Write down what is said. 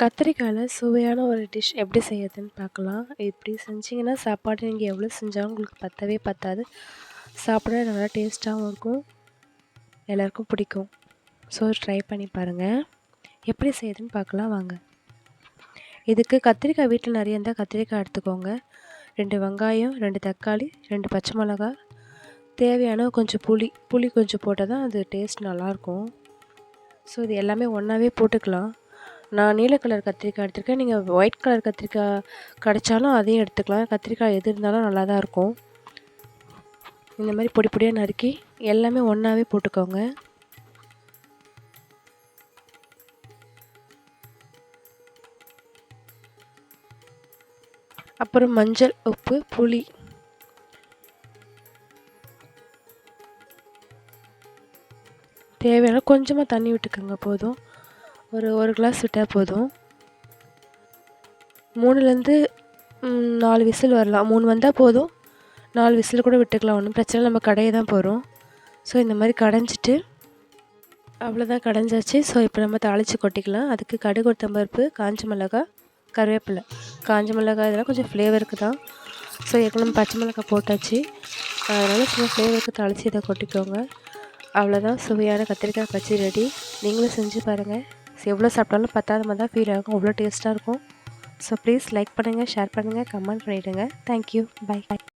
கத்திரிக்காயில் சுவையான ஒரு டிஷ் எப்படி செய்யறதுன்னு பார்க்கலாம். இப்படி செஞ்சிங்கன்னா சாப்பாடு நீங்கள் எவ்வளோ செஞ்சாலும் உங்களுக்கு பத்தவே பத்தாது. சாப்பிட நல்லா டேஸ்ட்டாகவும் இருக்கும். எல்லாருக்கும் பிடிக்கும். ஸோ ட்ரை பண்ணி பாருங்கள் எப்படி செய்யுதுன்னு பார்க்கலாம் வாங்க. இதுக்கு கத்திரிக்காய் வீட்டில் நிறைய இருந்தால் கத்திரிக்காய் எடுத்துக்கோங்க. ரெண்டு வெங்காயம் ரெண்டு தக்காளி ரெண்டு பச்சை மிளகா தேவையான கொஞ்சம் புளி புளி கொஞ்சம் போட்டால் தான் அது டேஸ்ட் நல்லாயிருக்கும் ஸோ இது எல்லாமே ஒன்றாவே போட்டுக்கலாம். நான் நீல கலர் கத்திரிக்காய் எடுத்திருக்கேன். நீங்கள் ஒயிட் கலர் கத்திரிக்காய் கிடைச்சாலும் அதையும் எடுத்துக்கலாம். கத்திரிக்காய் எது இருந்தாலும் நல்லா தான் இருக்கும். இந்த மாதிரி பொடி பொடியாக நறுக்கி எல்லாமே ஒன்றாவே போட்டுக்கோங்க. அப்புறம் மஞ்சள் உப்பு புளி. தேவையான கொஞ்சமாக தண்ணி விட்டுக்கோங்க போதும். ஒரு ஒரு கிளாஸ் விட்டால் போதும். மூணுலேருந்து நாலு விசில் வரலாம். மூணு வந்தால் போதும். நாலு விசில் கூட விட்டுக்கலாம். ஒன்றும் பிரச்சனை நம்ம கடையை தான் போகிறோம் ஸோ இந்த மாதிரி கடைஞ்சிட்டு அவ்வளோதான் கடைஞ்சாச்சு. ஸோ இப்போ நம்ம தாளித்து கொட்டிக்கலாம். அதுக்கு கடுகு உளுத்தம்பருப்பு காஞ்ச மிளகா கருவேப்பிலை. காஞ்ச மிளகா இதெல்லாம் கொஞ்சம் ஃப்ளேவருக்கு தான். ஸோ ஏற்கனவே பச்சை மிளகாய் போட்டாச்சு. அதனால் சும்மா ஃப்ளேவருக்கு தாளித்து இதை கொட்டிக்கோங்க. அவ்வளோதான் சுவையான கத்திரிக்காய் பச்சி ரெடி நீங்களும் செஞ்சு பாருங்கள் எவ்வளோ சாப்பிட்டாலும் பத்தாத மாதிரி தான் ஃபீல் ஆகும். அவ்வளோ டேஸ்ட்டாக இருக்கும். ஸோ ப்ளீஸ் லைக் பண்ணுங்கள் ஷேர் பண்ணுங்கள் கமெண்ட் பண்ணிவிடுங்க தேங்க்யூ பை